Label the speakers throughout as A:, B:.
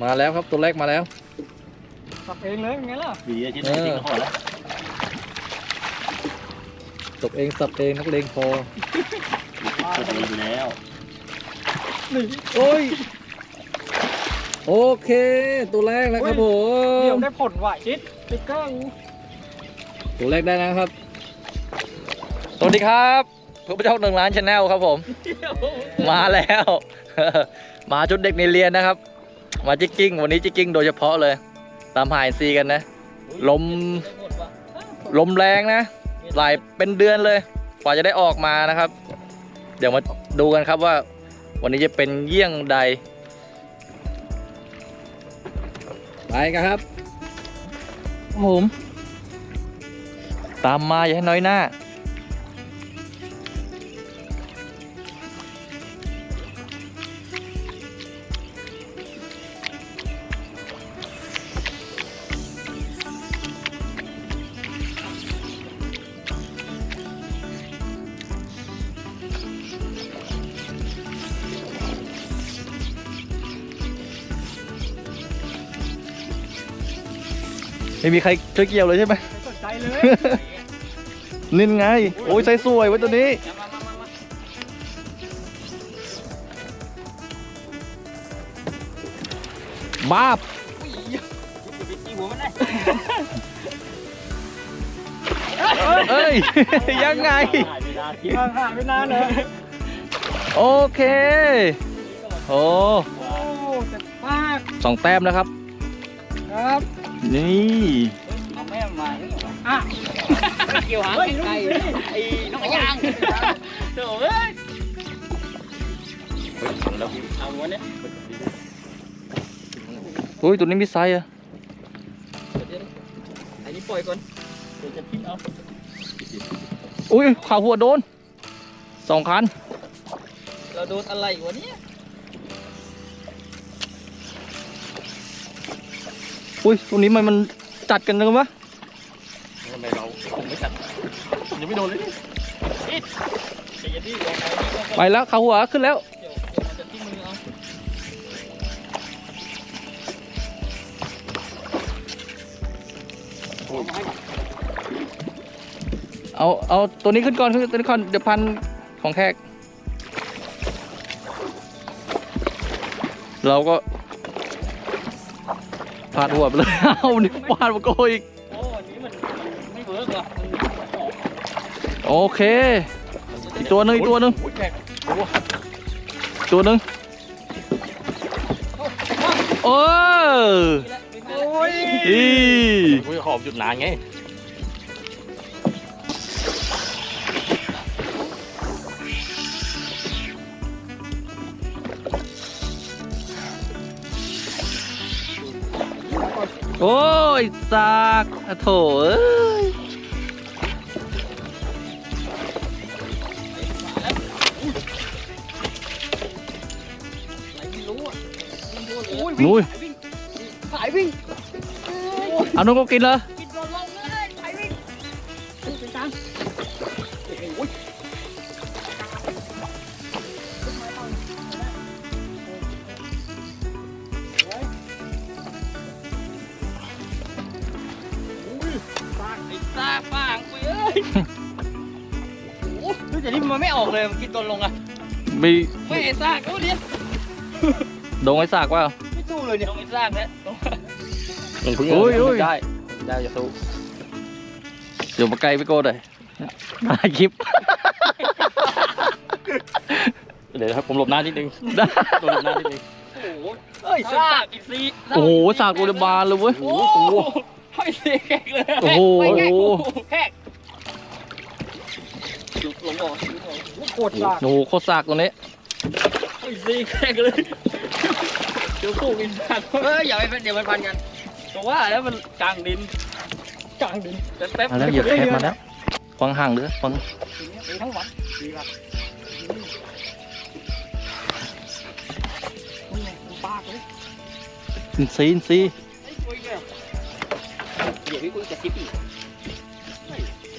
A: ลาก็มากิน
B: มาแล้วครับตัวแรกมาแล้ว
A: สับเองเลยเป็นไงล่ะ
C: ดีอะชิ้นไหนจริงก็พอแล้ว
B: ตกเองสับเองนักเลงพอ
C: ตัวเองอยู่แล้ว
A: นี่
B: โอ้ยโอเค ตัวแรกแล้วครับผ
A: เดี๋ยว
B: ม
A: ได้ผลว่ะชิดติ๊กเกอร์
B: ตัวแรกได้นะครับ สวัสดีครับเพื่อนเจ้าหนึ่งล้านชาแนลครับผม มาแล้ว มาชุดเด็กในเรียนนะครับ มาจิกกิ้ง วันนี้จิกกิ้งโดยเฉพาะเลย ตามหายซีกันนะ ลม ลมแรงนะ หลายเป็นเดือนเลยกว่าจะได้ออกมานะครับ เดี๋ยวมาดูกันครับว่า วันนี้จะเป็นเยี่ยงใด ไปกันครับผม ตามมาอย่าให้น้อยหน้า ไม่มีใครช่วยเกี่ยวเลยใช่ไหม
A: ไม่สนใจเลย
B: นินไง โอ้ยใส่สวยไว้ตัวนี้บ้าบเอ้ย ยังไง
C: หายไปนานคิด
A: ห่างหายไปนานเลย
B: โอเค โอ้
A: โอ้เจ็บมาก
B: สองแต้มนะครับ
A: ครับ
B: นี่
D: เอาแม่มานี่เหรอ
A: อะ
D: เกี่ยวหางไก่ไอ้น้องกระยางโถ่เอ้ย
C: แล้ว
D: เอาวันนี้
B: อุ้ยตัวนี้มีไซส์อะ
D: ไอ้นี่ปล่อยก่อนเดี๋ยวจะทิ้งเอา
B: อุ้ยขาหัวโดนสองคัน
D: เราโดนอะไรวะเนี่ย
B: อุ้ยตัวนี้มันมันจัดกันเลยวะ
C: ทำไมเราผมไม่จัดผมยังไม่โดนเลยนี่
D: เดี๋ยวจะที่ลองเอานี่ก่อน
B: ไปแล้วขาหัวขึ้นแล้ว
D: เดี๋ยวเดี๋ยวมันจะทิ้งมือเอา
B: เอา เอา ตัวนี้ขึ้นก่อนขึ้นตัวนี้ก่อนเดี๋ยวพันของแขก เราก็พาดหัวไปเลย เอานี่พาดมาโกยอีก
D: โอ้อันนี้มันไม่เวิร์กว่ะมันออก
B: โอเค อีกตัวหนึงอีกตัวหนึง
C: โอ้ยแขก
B: ตัวหนึงโอ้
A: โอ้ย
B: อี
C: กูจะขอบจุดนานไง
B: โอ้ยซากอะโถเอ้ย
D: ไหนไม่รู้อะวิ่งโดนเลย
B: นุ้ย
D: สายวิ่ง
B: เอาน้องก็กินเลย
D: กินโดนลงเลย เลยมันกินตนลงอะ
B: มี
D: ไม่ไอ้ซากก็เนี่ย
B: โดงไอ้ซากว่า
D: ไม่สู้เลยเนี่ยต้องไอ้ซากแล้ว
C: มันเพิ่ง
B: โอ้ยโอ้ย
C: ได้ได้จะสู้
B: เดี๋ยวมาไกลไปโกดเลยถ่ายคลิป
C: เดี๋ยวครับผมหลบหน้านิดนึง
B: ได้
C: โดนหลบหน้านิดนึง
D: โอ้โหเอ้ยซากอีกสี่
B: โอ้โหซากโรงพยาบาลเลยเว้ย
D: โอ้โหไม่เสียแขกเลย
B: โอ้โห
D: ไม่แขกแข กลุกลงออกลุกออก
A: โคตรสาก
B: โอ้โหโคตรซากตัวนี้
D: ไม่เสีแขกเลยเดี๋ยวคู่กินซากเฮ้ยอย่าไปเป็นเดี๋ยวมันพันกันเพราะว่าแล้วมันกลางดิน
A: กลางดิน
D: แป๊บ
B: มาแล้วเหยียบแคบมาแล้วฟังห่างเด้อฟัง
D: ตีทั้งวัน
A: ดีละปากเลย
B: อินซีอินซี
D: เดี๋ยวพี่คุยจะซิปอีก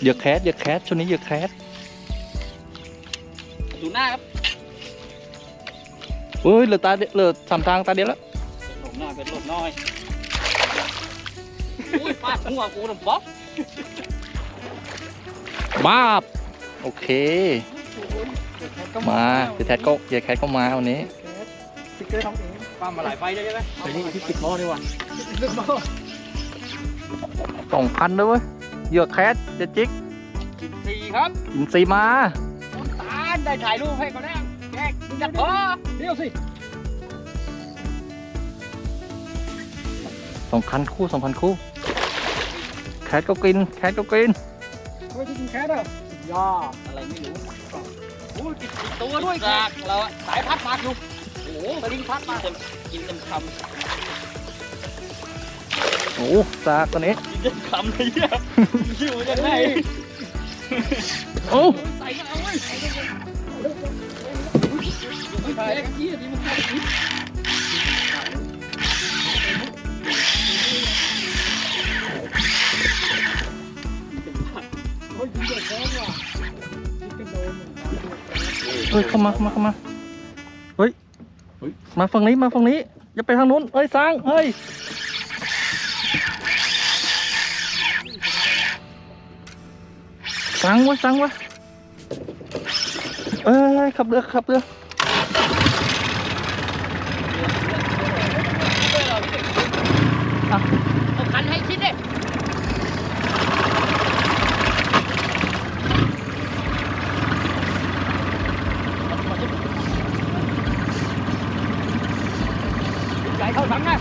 B: หยือกแคสเหยือกแคสช่วงนี้เหยือกแคส
D: ดูหน้าครับ
B: เฮ้ยเหลือตาเดียวเหลือสามทางตาเดียวแล้ว
D: หลบหน้าเป็นหลบน้อยอุ้ยฟาดหัวกูนะบ๊อบ
B: บ้าบโอเค มาเดี๋ยวแคทก็เดี๋ยวแคทก็มาวันนี้
A: สติ๊กเกอร์ทำเอง
D: ปั๊มมาหลายไฟได้ใช่ไหม
A: ไอ้นี่ที่ปิดหม้อดีกว่าเลือกหม้อ
B: สองพันด้วยเว้ยเหยื่อแคทเจะจิก
D: กินซีครับ
B: อินซีมา
D: น้ำตาลได้ถ่ายรูปให้เขาแล้วแยกจัดพอ
A: เดี๋ยวสิ
B: สองพันคู่สองพันคู่ แคทก็กิน แคทก็กิน
A: ทำไมจะกินแคทอะยา
D: อะไรไม่รู้โอ้ยติดตัวด้วยกากเราอะสายพัดมาอยู่โอ้โหสลิงพัดมาเต็มกินเต็มคำ
B: โอ้ซากตัวนี้
D: กินเต็มคำเลยเนี่ยหิวจะไหน
B: โอ้
D: ใส่ก็เอาไว้ใส่ก็เอาไม่ใส่กันยี่ที่มันเข้าไปกิน
A: โอ้ยกินเดือดร้อนว่
B: เฮ้ยเข้ามาเข้ามาเข้ามา เฮ้ย มาฝั่งนี้มาฝั่งนี้ อย่าไปทางนู้นเฮ้ยสร้างเฮ้ยสั่งวะสั่งวะ เอ้ยขับเรือขับเรือ
D: เอาคันให้คิดดิ
A: ใหญ่เข้าถังนะ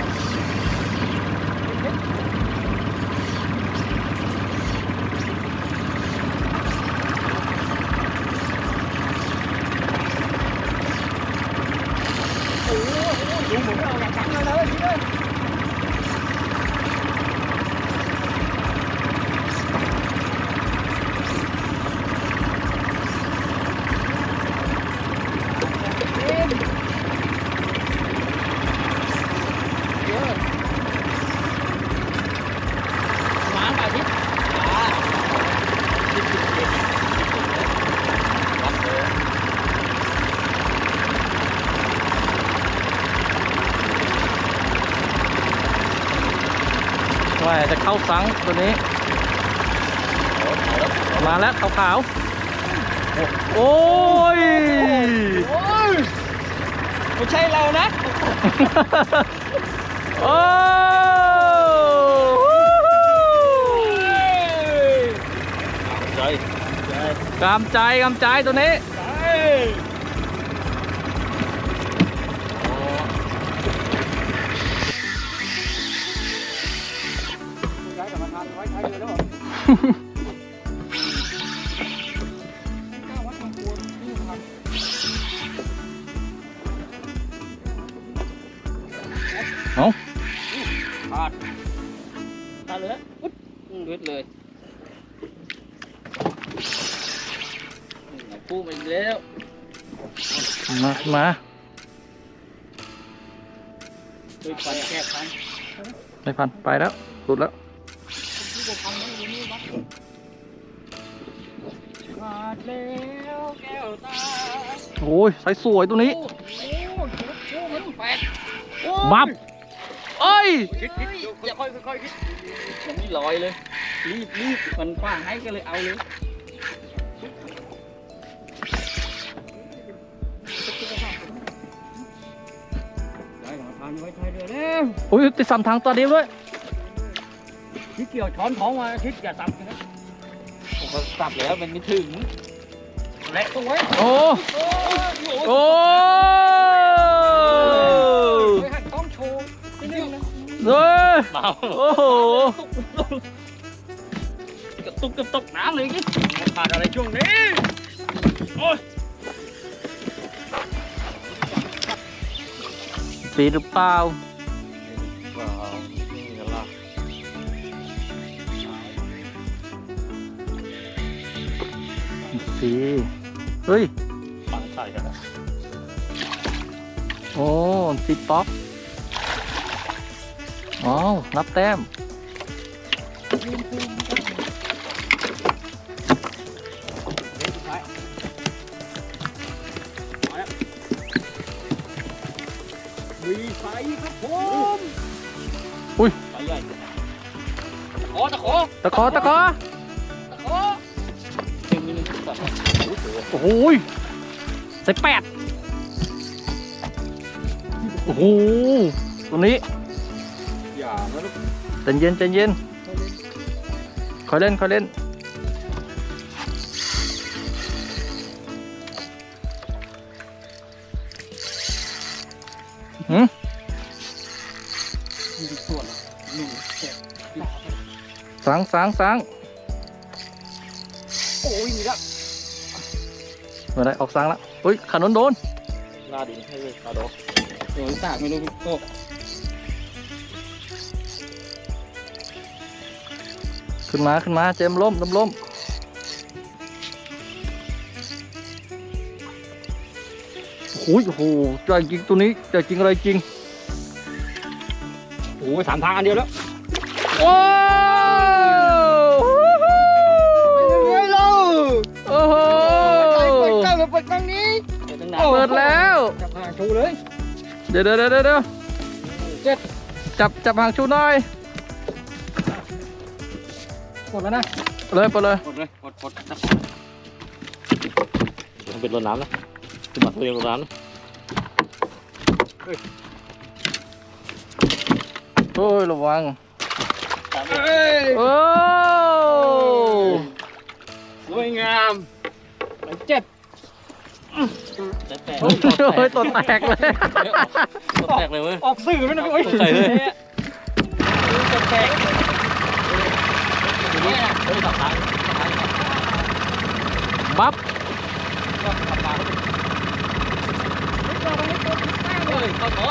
D: หมาป่าทิพย์อ่า
B: ว่าจะเข้าสังตัวนี้ มาแล้วขาวๆ โอ้ย
D: โอ้ยไม่ใช่เรานะ
B: โอ้กำใจกำใจตัวนี้
A: เหรอ
D: ขาดขาดเลยนะอุ๊ดเวทเลยพูดมาอีกแล้ว
B: มามา
D: ด้วยฟันแก้ฟัน
B: ไม่พัน ไปแล้วหลุดแล้ว
D: แล้วแก้วตา
B: โอ้ยใส่สวยตัวนี้
D: โอ้โหโอ้โหมันแปด
B: บับเอ้ย
D: คิดคิดอย่าค่อยค่อยๆคิดยังไม่ลอยเลย รีบรีบมันกว้างให้ก็เลยเอาเลยได้มาทานไว้ใช้เรือแล้ว
B: โอ้ยติดสามทางตัวเดียวด้วย
D: ที่เกี่ยวช้อนท้องมาคิดอย่าสับนะผมก็สับแล้วมันไม่ถึง และตรงไว้
B: โอ้
D: โอ้ย
B: โอ้
A: ไม่หันต้องโช
B: สีเฮ้ย
C: ปังใส่กันนะ
B: โอ้สีป๊อกอ๋อนับแต้ม
A: ใส่ครับผม
C: สายใหญ่
D: ขอตะขอ
B: ตะขอตะขอ
D: อ้
C: โห
B: โอ้ยใส่แปดโอ้โหตัวนี้
A: อย่านะลูก
B: ใจเย็นใจเย็นคอยเล่นคอยเล่นหืม
A: ยิงส่วนหนึ่งเจ็ด
B: สังสังสัง
A: โอ้ยมีละ
B: มื่อไรออกสังละอุ้ยขานุนโดน
C: หน้าดินให้เลยคาโด
A: โดนสากไม่รู้โต
B: ขึ้นมาขึ้นมาเจมส์ล้มล้มล้มโอ้ยโอ้โหใจจริงตัวนี้ใจจริงอะไรจริง
A: โอ้ยสามทางอันเดียวแล้ว
B: ว้า
A: ชูเลย
B: เดี๋ยวเดี๋ยวเดี๋ยวเดี๋ยว
A: เจ็ด
B: จับจับหางชูหน่อย
A: หมดแล้วนะ
B: เลยไปเลย
A: หมดเลยหมดหมด
C: ทำเป็นรถน้ำนะคือบัตรตัวเองรถน้ำนะ
B: โอ้ยระวัง
A: เอ้ย
B: โอ้
A: สวยงามเจ็ด
C: แต่แต่
B: โอ้ยตัวแตกเลย
C: ตัวแตกเลยเว้ย
A: ออกสื่อไหมนะโอ้ย
C: ตกใจเลย
A: จะแตก
C: เฮ้ยตับทาง
B: บัฟ
D: เฮ้ยตะขอ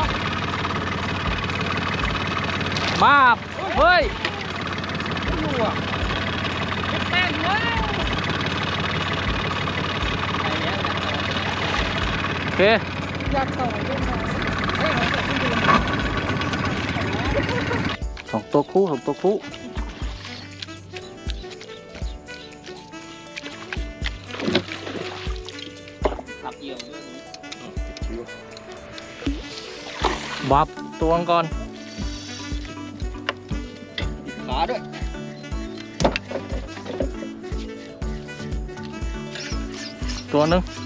B: บัฟเฮ้ย
D: แป้งแล้วไปแล้ว
B: โอ เค
A: อยากเข้าไปเล่นหน่อยเฮ้ย
B: สองตัวคู่สองตัวคู่
D: ขับเกี่ยว
B: บัฟตัวก่อน
A: ขาด้วย
B: ตัวหนึ่ง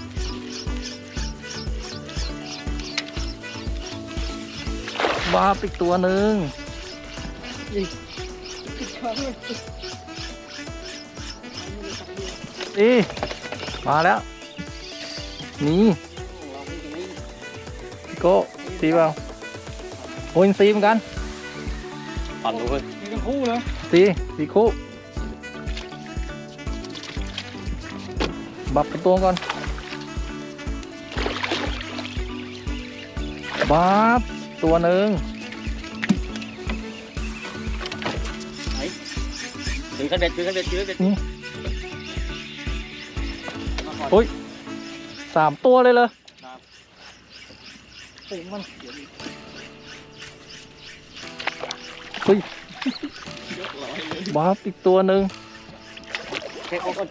B: บัฟอีกตัวหนึ่ง
A: ขาด้วย
B: นี่มาแล้วนี่พี่โก้ตีเปล่าโอ้ยซีเหมือนกัน
C: ปั่นดูเว้ย
A: มีทั้งคู่เลย
B: ตีตีคู่บัฟเป็นตัวก่อนบัฟ ตัวหนึ่ง
D: ถือกันเด็ดถือกันเด็ดถือกันเด็ด
B: สามตัวเลยเลย
A: เต็มมัน
B: เฮ้ยบัฟอีกตัวหนึ่ง
A: เทคออกก่อน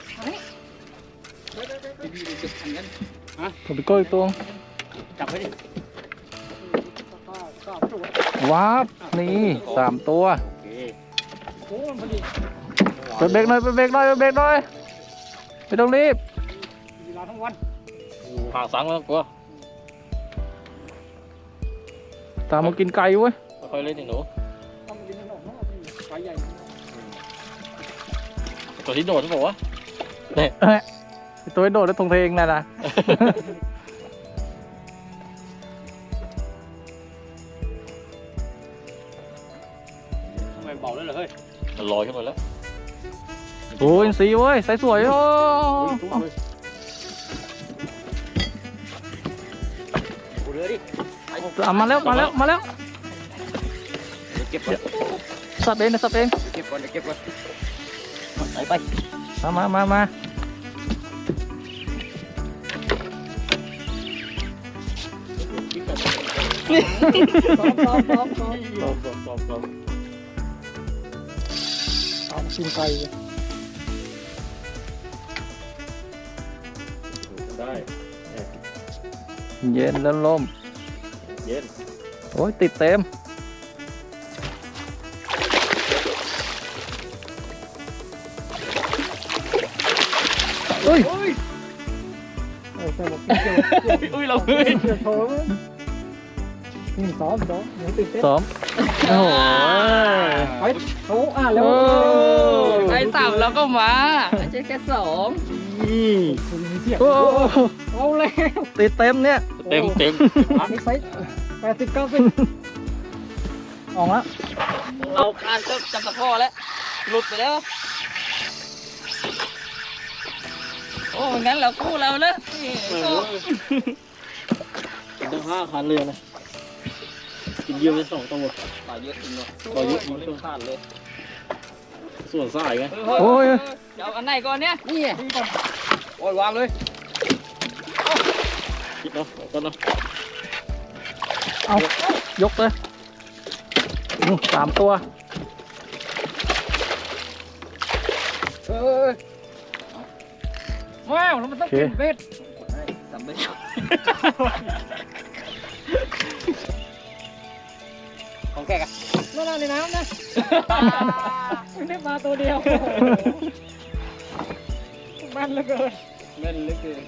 B: ผมพี่โก้อีกตัว
A: จับไว้ดิ
B: วับนี่สามตัว
C: โอเค
A: โอ้มันพอดี
B: ไปเบรกหน่อยไปเบรกหน่อยไปเบรกหน่อยไม่ต้องรีบ
A: เวลาทั้งวัน
C: ห่างสังแล้วกลัว
B: ตามมากินไก่เว้ย
C: ค่อยๆเล่นดิหนู
A: ต้องกินขนมเนาะไฟใหญ่
C: ตัวที่โดดที่บอกว่า
B: ไอ้ตัวไอ้โดดแล้วทงเทงนั่นนะ
A: ลอย
C: ขึ้นมาแล้ว
B: โอ้ยสีเว้ยใสสวยโอ้
A: กูเรือดิ
B: อะมาแล้วมาแล้วมาแล้ว
A: เก็บก่อน
B: สับเองนะสับเอง
A: เก็บก่อนเก็บก่อน
C: ไปไป
B: มามามามา
A: ซ้อมซ้อมซ้อมซ้อม
C: ลองลอง ลองลอง
A: ซ้อมกินไก่
C: ได้
B: เย็นแล้วลม
C: เย็น
B: โอ้ยติดเต็ม เฮ้ย
A: เออแต่บอกเกี่ยวเกี่ยว
C: อุ้ยเรา
A: เกี่ยวเกี่ยวโถนี่ซ้อมซ้อมเดี๋ยวตื่นเต้น
B: ซ้อม โอ้โห
A: ไปโอ้อะแล้ว
B: โอ้
D: ไอ้ต่ำแล้วก็มาไม่ใช่แค่สอง
A: นี่คุณมีเสียง
B: โอ้
A: เอาแล้ว
B: ติดเต็มเนี่ย
C: เต็มเต็ม
A: อันนี้ไซส์แปดสิบเก้าสิบ
B: ออกแล้ว
D: เราคานก็จับตะข้อแล้วหลุดไปแล้ว โอ้งั้นเราคู่เราเลยนี่ก็
C: ตั้งห้าคันเลยนะ กินเยี่ยมไปสองตัว
D: ปลาเยอะจริงเนาะ
C: ปลาเยอะจริง
D: เล่นขาดเลย
C: ส่วนสายไง
B: โอ้ย
D: เดี๋ยวเอาอันไหนก่อนเนี่ยนี่โอ้ยวางเลย
C: คิดเนาะเอาก็เนาะ
B: เอายกเลยอืมสามตัว
D: เออว้าวแล้วมันต้อง
B: โอเค
D: กินเบ็ดทำเบ็ด ของแกกัน
A: นั่นน่ะในน้ำนะไม่ได้มาตัวเดียวมันเหลือเกิน
D: เล่นลึกเลย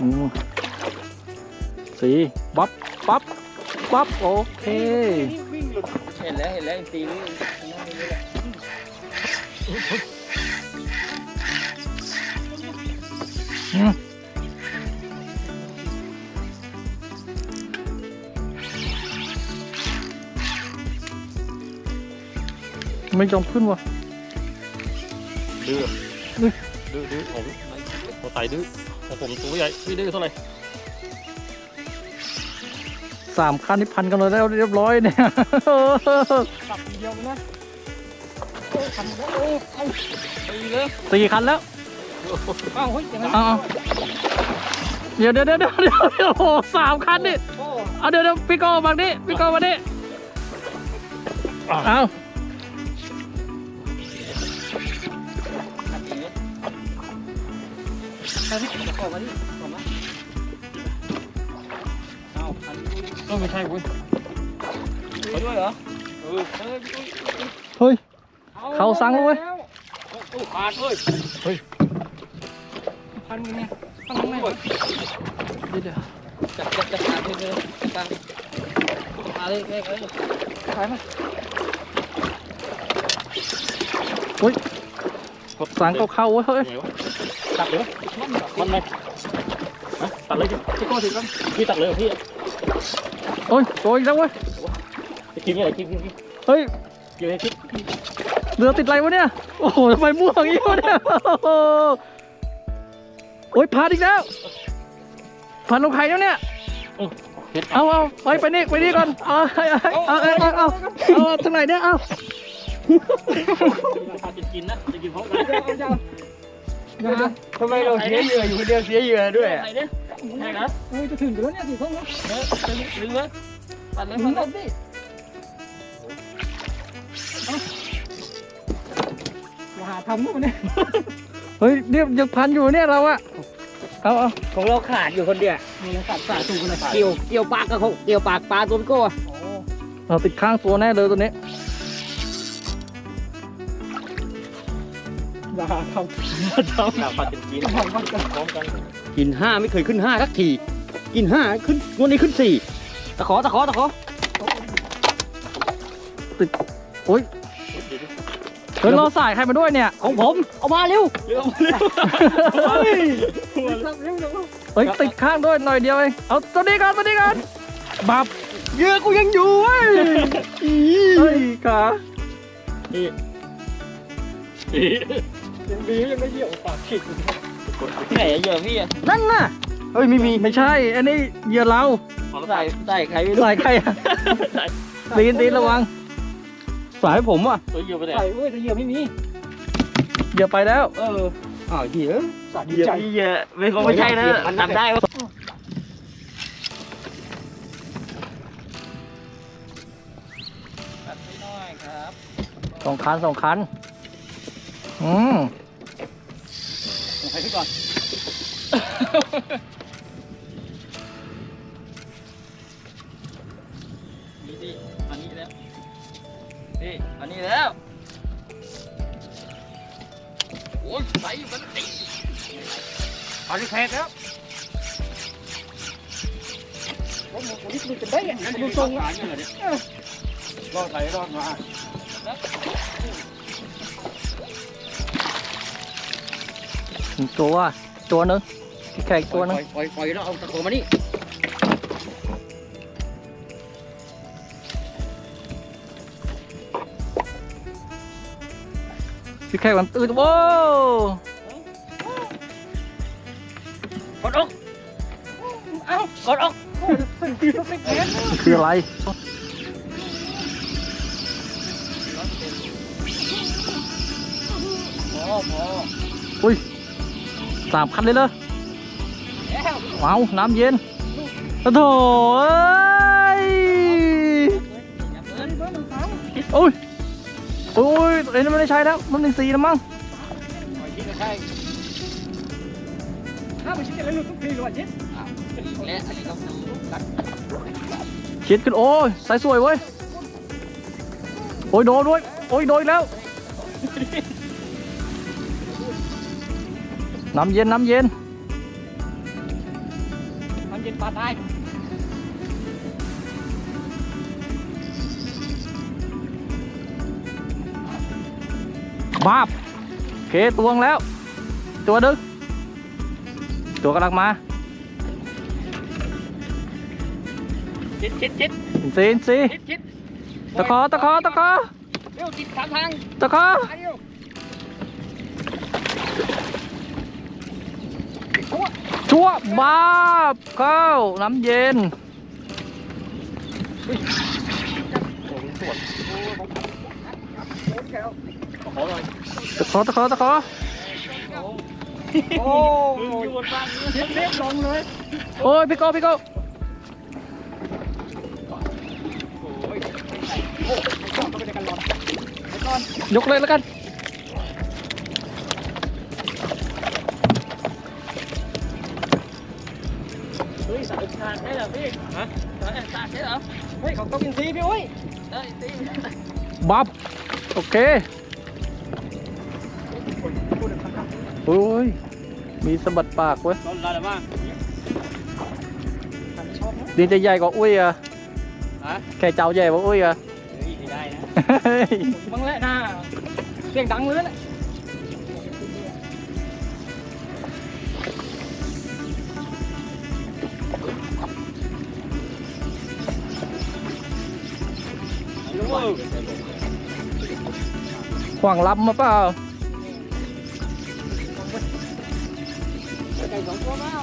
B: อืมสีปั๊บปั๊บปั๊บโอเค
A: วิ่งหลุด
D: เห็นแล้วเห็นแล้วตีนี่นั่นนี่แหละ
B: อืม ไม่ยอมขึ้นวะ
C: ดื้อดื้อดื้อผมผมใส่ดื้อของผมตัวใหญ่พี่ดื้อเท่าไหร่
B: สามคันนี่พันกันเลยแล้วเรียบร้อยเนี่ย
A: ตับทีเดียวนะโอ้ทำแล้วโอ้เอา
D: ตีเลย
B: สี่คันแล้ว
A: เอาเฮ้ยอย่างนั้น
B: เอาเอาเดี๋ยวเดี๋ยวเดี๋ยวเดี๋ยวเดี๋ยวเดี๋ยวโอ้โหสามคันนี่
A: โอ้
B: เอาเดี๋ยวเดี๋ยวพี่โก้มาดิพี่โก้มาดิเอา
D: เอาที่จะขอมาดิขอมาเอาขันนี้
C: ก็ไม่ใช่เว้ย
D: ไปด้วยเหรอเออเออ
B: เฮ้ย เขาสั่งแล้วเว้ย
D: โอ้ขาดเอ้ย
A: พันไงพันไง
B: เดี๋ยวเดี๋ยว
D: จับจับจับขาดเลยเลยจับขาเลยเลยเลย
A: ขายมา
B: สั่งเขาเข้าๆเว้ยเฮ้ย
C: ไงวะ ตัดเลยวะมันไหมฮะตัดเลยดิ
A: พี่โก้ถือกัน
C: พี่ตัดเลยเหรอพี่
B: โอ้ยโกยอีกแล้วเว้ย
C: จะกินอะไรกินกินกิน
B: เฮ้ย
C: กินให้คิด
B: เรือติดอะไรวะเนี่ย โอ้โหทำไมม่วงอย่างนี้วะเนี่ยโอ้โหโอ้ยพลาดอีกแล้วผ่านลงไข่แล้วเนี่ย
C: เฮ็ด
B: เอาเอาไปไปนี่ไปนี่ก่อนเอาเอาเอาเอาเอาเอาเอาทางไหนเนี่ยเอา
C: ราคาจะกินนะจะกินพร้อมกัน
A: นะ
D: ทำไมเราเสียเหยื่ออยู่คนเดียวเสียเหยื่อด้วย
C: ไหนเนี่ยแห้งนะ
A: โอ้ยจะถึงอยู่แล้วเนี่ยถึงห้องแล้ว
D: เออดึงเลยปัดเลย
A: ถึ
D: ปั
A: ง
D: ดเล
A: แล้
D: ยว
A: สิอย่าหาทำนู่นเนี่ย
B: เฮ้ยเนี่ยยังพันอยู่เนี่ยเราอะเอาเอา
D: ของเราขาดอยู่คนเดียว
A: มีสัตว์สาถูกกันเลย
D: เกี่ยวเกี่ยวปากกับเขาเกี่ยวปากปลาตัวโก้อะ
A: โอ้
B: เราติดข้างตัวแน่เลยตัวนี้
A: อย่าหาท
C: อยาผัดกัน
A: กัน
C: พร้อมกัน
D: กินห้าไม่เคยขึ้นห้าสักทีกินห้าขึ้นวันนี้ขึ้นสี่ตะขอตะขอตะขอติด
B: โอ้ย
C: เดี๋ยวดิ
B: เฮ้ยรอสายใครมาด้วยเนี่ย
D: ของผมเอามาเร็ว
C: เร็
A: วเร็วเดี๋ย
B: เฮ้ยติดข้างด้วยหน่อยเดียวเองเอาตัวนี้ก่อนตัวนี้ก่อนบับเหยื่อกูยังอยู่เว้ยเฮ้ยขา
A: ยังดียังไม่เหี่ยวปากฉีกอยู่
D: ที่ไหนอะเหยื่อพี่อะ
B: นั่นน่ะเฮ้ยไม่มีไม่ใช่ อันนี้เหยื่อเรา
D: ใส่ใส่ใครไม่รู้
B: สายใครอะตีนตีนระวัง สายผมอะ
C: ตัวเยอะไปไหน
A: ใส่เว้ยแต่เหยื่อไม่มี
B: เหยื่อไปแล้ว
D: เอออ้าวเหยื่อ
A: สัตว์ดี
D: เหยื่อ
A: ใจ
D: เหยื่อไม่คงไม่ใช่นะทำได้ปะตัดไปหน่อยครับ
B: สองคันสองคัน อืม
D: ผมให้พี่ก่อน นี่ดิอันนี้แล้วนี่อันนี้แล้วโอ้ยใส่มันตี
A: เอาที่แขกแล้วผมบอกว่านี่คือจะได้ยังดูทรงอะ
C: รอดไหลรอดมา
B: หนึ่งตัวตัวหนึงพี่แขกตัวหนึง
D: ปล่อยปล่อยแล้วเอาตะโกนมานี่
B: พี่แขกมันตื่นโว้
D: กดออกเอ้ากดออก
B: คืออะไร
D: พอพอ
B: อุ้ย สามคันเลยเลยว้าวน้ำเย็นโอ้โถเอ้ย
D: อย่าเพิ่น
B: โอ้ยโอ้ยเอ็นไม่ได้ใช้แล้ว มันหนึ่งสี่แล้วมั้ง
A: ถ้ามันชิ้นอะไรหลุดทุกทีเลยว่ะชิ้น
D: และอันนี้ต้องกัด
B: ชิดขึ้นโอ้ยสายสวยเว้ย โอ้ยโดนด้วย โอ้ยโดนอีกแล้ว น้ำเย็นน้ำเย็น
A: มันเย็นปลาตาย
B: บาบโอเคตวงแล้ว ตัวดึงตัวกำลังมา
A: ชิดชิดชิด
B: อินซีอินซี
A: ชิดชิด
B: ตะขอตะขอตะขอ
A: เร็วติดสามทาง
B: ตะขอ
A: ไปเร็ว
B: ชั่วบาบเข้าน้ำเย็น
C: ขอหน่อย
B: ตะขอตะขอตะขอ
A: โอ้ยอยู่บนบ้านชิดเรียบลงเลย
B: โอ้ยพี่โก้พี่โก้
A: ต้อลอดไปก่อน
B: ยกเลยแล้วกัน บับโอเคโอ้ยมีสะบัดปากเว้ย
C: ต้นอะไรบ้าง
A: ชอบนะ
B: ดีจะใหญ่กว่าอุ้ยอะ
C: ฮะ
B: แค่เจ้าใหญ่กว่าอุ้ยอะ
C: เฮ้ยไม่ได้นะ
B: เฮ้ย
A: บังแหละนะเสียงดังเลยนะ
B: ห่วงลับมาเปล่า
A: ใก่สองตัว
D: เปล่า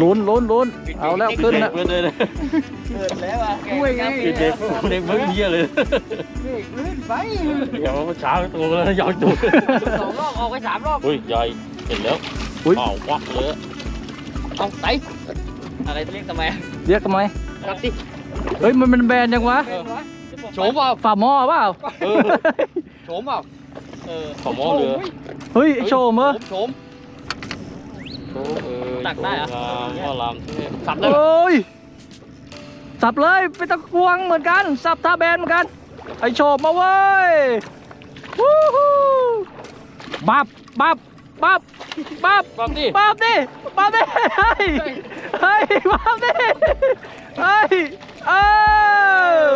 B: ลุ้นลุ้นลุ้นเอาแล้วขึ้น
C: เด็
B: นะ
C: กเลยเลย
A: เกิดแล้วอะ
D: ด้วยไง
C: เด็กเด็กเด็กเพิ่งเยี่ยเลย
A: เด็กลื่นไป
C: เดี๋ยวมันช้าตัวแล้วยาวตัว
D: สองรอบออกไปสามรอบ
C: เฮ้ยใหญ่เห็นแล้ว
B: อุ้ย
C: เป่าวักเลย
D: เอาใส่อะไรเรียกทำไม
B: เรียกทำไม
D: กัดดิ
B: เฮ้ยมันเป็นแบรนด์ยังวะ
D: โฉมเปล่า
B: ฝ่าหม้อเปล่า
C: เออ
D: โฉมเปล่าเออ
C: ขอหม้อเรือ
B: เฮ้ยโชว์มั้ย
D: โฉม
C: โอ้เออ
D: ตักได้เหรอ
C: หม้อลามเทพ
D: สับเลย
B: โอ้ย สับเลยไปตะควงเหมือนกัน สับท่าแบนเหมือนกันไอโชว์มาเว้ยวู้ฮู้บับบับบับบับ
C: ปั๊มดิ
B: บับดิบับดิเฮ้ยเฮ้ยบับดิเฮ้ยเอ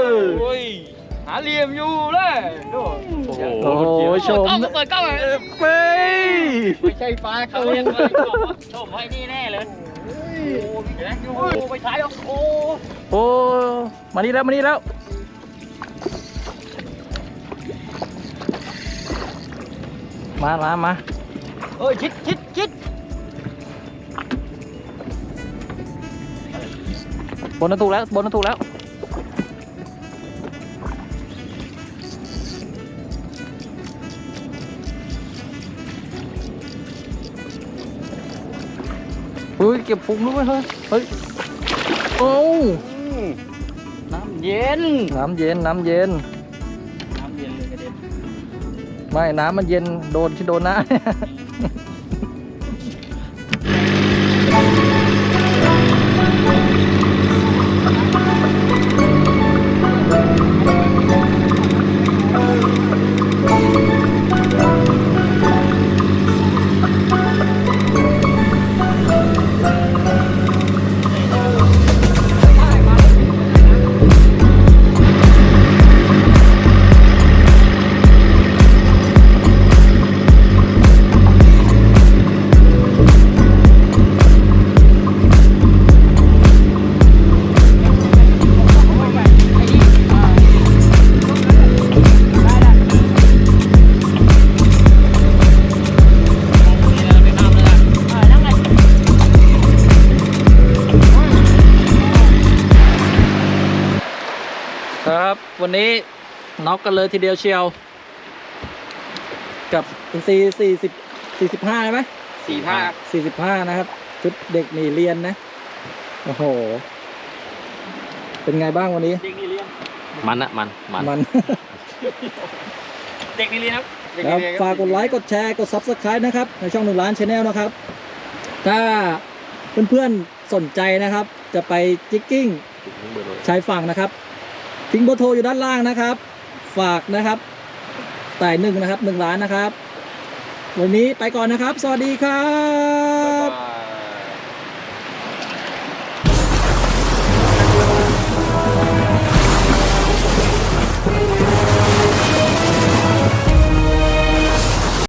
B: อ
C: โอ้ย
D: หาเหลี่ยมอยู่เลยดู
C: โอ้โห
B: โอ้โหโชม
D: กล้องเปิดกล้องเลย
B: เฮ้ย
D: ไม่ใช่ปลาเขาเรียกว่าโฉมไว้นี่แน่เลยโอ้เห็นไหมโอ้ไปท้ายแล้วโอ้
B: โอ้มานี่แล้วมานี่แล้วมามามา
D: เอ้ยชิดชิดชิด
B: บนนั้นถูกแล้วบนนั้นถูกแล้ว เก็บพุงด้วยเฮ้ยเฮ้ยโอ้
D: น้ำเย็น
B: น้ำเย็นน้ำเย็น
D: น้ำเย็นเลยกระเด็น
B: ไม่น้ำมันเย็นโดนที่โดนหน้า ครับ วันนี้น็อกกันเลยทีเดียวเชียว กับอินซีสี่สิบสี่สิบห้าใช่ไหม
D: สี่ห้า
B: สี่สิบห้านะครับชุดเด็กหนีเรียนนะ โอ้โห เป็นไงบ้างวันนี้
D: เด็กนี่เรียน
C: มันอะมันมัน
B: มัน
D: เด็กนี่เรียนครับเด็ก
B: ครับ
D: นี่เรียน
B: ฝากกดไลค์กดแชร์กด Subscribe นะครับ ในช่องหนึ่งล้านชาแนลนะครับ ถ้าเพื่อนๆสนใจนะครับ จะไปจิกกิ้งชายฝั่งนะครับ ทิ้งเบอร์โทรอยู่ด้านล่างนะครับ ฝากนะครับแต่หนึ่งนะครับหนึ่งล้านนะครับ วันนี้ไปก่อนนะครับ สวัสดีครับ